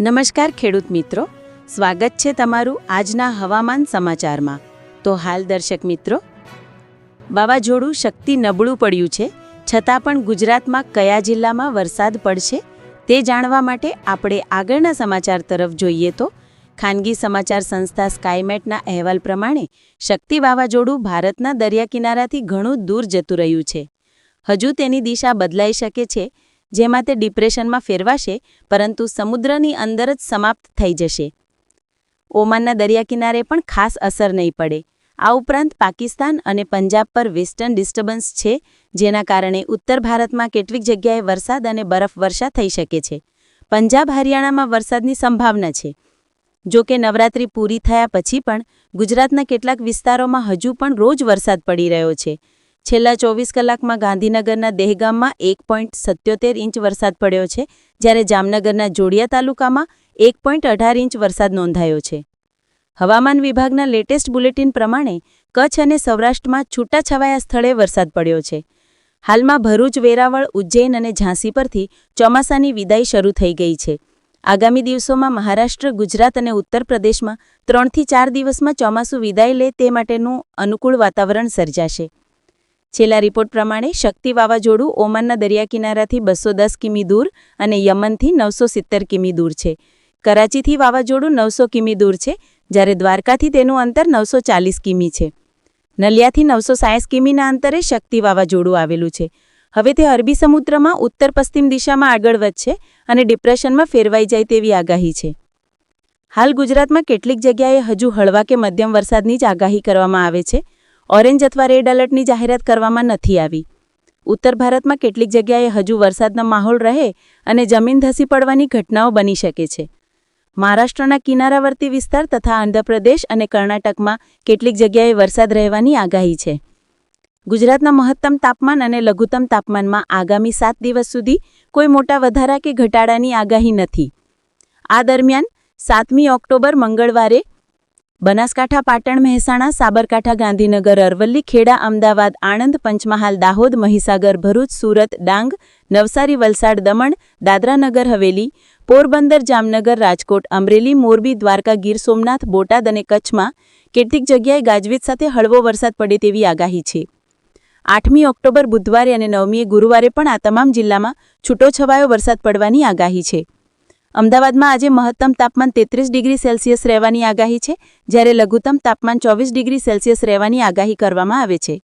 નમસ્કાર ખેડૂત મિત્રો. સ્વાગત છે તમારું આજના હવામાન સમાચારમાં. તો હાલ દર્શક મિત્રો, વાવાઝોડું શક્તિ નબળું પડ્યું છે. છતાં પણ ગુજરાતમાં કયા જિલ્લામાં વરસાદ પડશે તે જાણવા માટે આપણે આગળના સમાચાર તરફ જોઈએ તો, ખાનગી સમાચાર સંસ્થા સ્કાયમેટના અહેવાલ પ્રમાણે શક્તિ વાવાઝોડું ભારતના દરિયા કિનારાથી ઘણું દૂર જતું રહ્યું છે. હજુ તેની દિશા બદલાઈ શકે છે જેમાં તે ડિપ્રેશનમાં ફેરવાશે, પરંતુ સમુદ્રની અંદર જ સમાપ્ત થઈ જશે. ઓમાનના દરિયા કિનારે પણ ખાસ અસર નહીં પડે. આ ઉપરાંત પાકિસ્તાન અને પંજાબ પર વેસ્ટર્ન ડિસ્ટર્બન્સ છે, જેના કારણે ઉત્તર ભારતમાં કેટલીક જગ્યાએ વરસાદ અને બરફવર્ષા થઈ શકે છે. પંજાબ હરિયાણામાં વરસાદની સંભાવના છે. જો કે નવરાત્રિ પૂરી થયા પછી પણ ગુજરાતના કેટલાક વિસ્તારોમાં હજુ પણ રોજ વરસાદ પડી રહ્યો છે. છેલ્લા ચોવીસ કલાકમાં ગાંધીનગરના દેહગામમાં એક પોઈન્ટ સત્યોતેર ઇંચ વરસાદ પડ્યો છે, જ્યારે જામનગરના જોડિયા તાલુકામાં એક પોઈન્ટ અઢાર ઇંચ વરસાદ નોંધાયો છે. હવામાન વિભાગના લેટેસ્ટ બુલેટિન પ્રમાણે, કચ્છ અને સૌરાષ્ટ્રમાં છૂટાછવાયા સ્થળે વરસાદ પડ્યો છે. હાલમાં ભરૂચ, વેરાવળ, ઉજ્જૈન અને ઝાંસી પરથી ચોમાસાની વિદાય શરૂ થઈ ગઈ છે. આગામી દિવસોમાં મહારાષ્ટ્ર, ગુજરાત અને ઉત્તર પ્રદેશમાં ત્રણથી ચાર દિવસમાં ચોમાસું વિદાય લે તે માટેનું અનુકૂળ વાતાવરણ સર્જાશે. છેલ્લા રિપોર્ટ પ્રમાણે શક્તિ વાવાઝોડું ઓમાનના દરિયા કિનારાથી બસો દસ કિમી દૂર અને યમનથી નવસો સિત્તેર કિમી દૂર છે. કરાચીથી વાવાઝોડું નવસો કિમી દૂર છે, જ્યારે દ્વારકાથી તેનું અંતર નવસો ચાલીસ કિમી છે. નલિયાથી નવસો સાયસ કિમીના અંતરે શક્તિ વાવાઝોડું આવેલું છે. હવે તે અરબી સમુદ્રમાં ઉત્તર પશ્ચિમ દિશામાં આગળ વધશે અને ડિપ્રેશનમાં ફેરવાઈ જાય તેવી આગાહી છે. હાલ ગુજરાતમાં કેટલીક જગ્યાએ હજુ હળવા કે મધ્યમ વરસાદની જ આગાહી કરવામાં આવે છે. ઓરેન્જ અથવા રેડ એલર્ટની જાહેરાત કરવામાં નથી આવી. ઉત્તર ભારતમાં કેટલીક જગ્યાએ હજુ વરસાદનો માહોલ રહે અને જમીન ધસી પડવાની ઘટનાઓ બની શકે છે. મહારાષ્ટ્રના કિનારાવર્તી વિસ્તાર તથા આંધ્રપ્રદેશ અને કર્ણાટકમાં કેટલીક જગ્યાએ વરસાદ રહેવાની આગાહી છે. ગુજરાતના મહત્તમ તાપમાન અને લઘુત્તમ તાપમાનમાં આગામી સાત દિવસ સુધી કોઈ મોટા વધારા કે ઘટાડાની આગાહી નથી. આ દરમિયાન સાતમી ઓક્ટોબર મંગળવારે બનાસકાંઠા, પાટણ, મહેસાણા, સાબરકાંઠા, ગાંધીનગર, અરવલ્લી, ખેડા, અમદાવાદ, આણંદ, પંચમહાલ, દાહોદ, મહીસાગર, ભરૂચ, સુરત, ડાંગ, નવસારી, વલસાડ, દમણ દાદરાનગર હવેલી, પોરબંદર, જામનગર, રાજકોટ, અમરેલી, મોરબી, દ્વારકા, ગીર, સોમનાથ, બોટાદ અને કચ્છમાં કેટલીક જગ્યાએ ગાજવીજ સાથે હળવો વરસાદ પડે તેવી આગાહી છે. આઠમી ઓક્ટોબર બુધવારે અને નવમીએ ગુરુવારે પણ આ તમામ જિલ્લામાં છૂટોછવાયો વરસાદ પડવાની આગાહી છે. અમદાવાદમાં આજે મહત્તમ તાપમાન તેત્રીસ ડિગ્રી સેલ્સિયસ રહેવાની આગાહી છે, જ્યારે લઘુત્તમ તાપમાન ચોવીસ ડિગ્રી સેલ્સિયસ રહેવાની આગાહી કરવામાં આવે છે.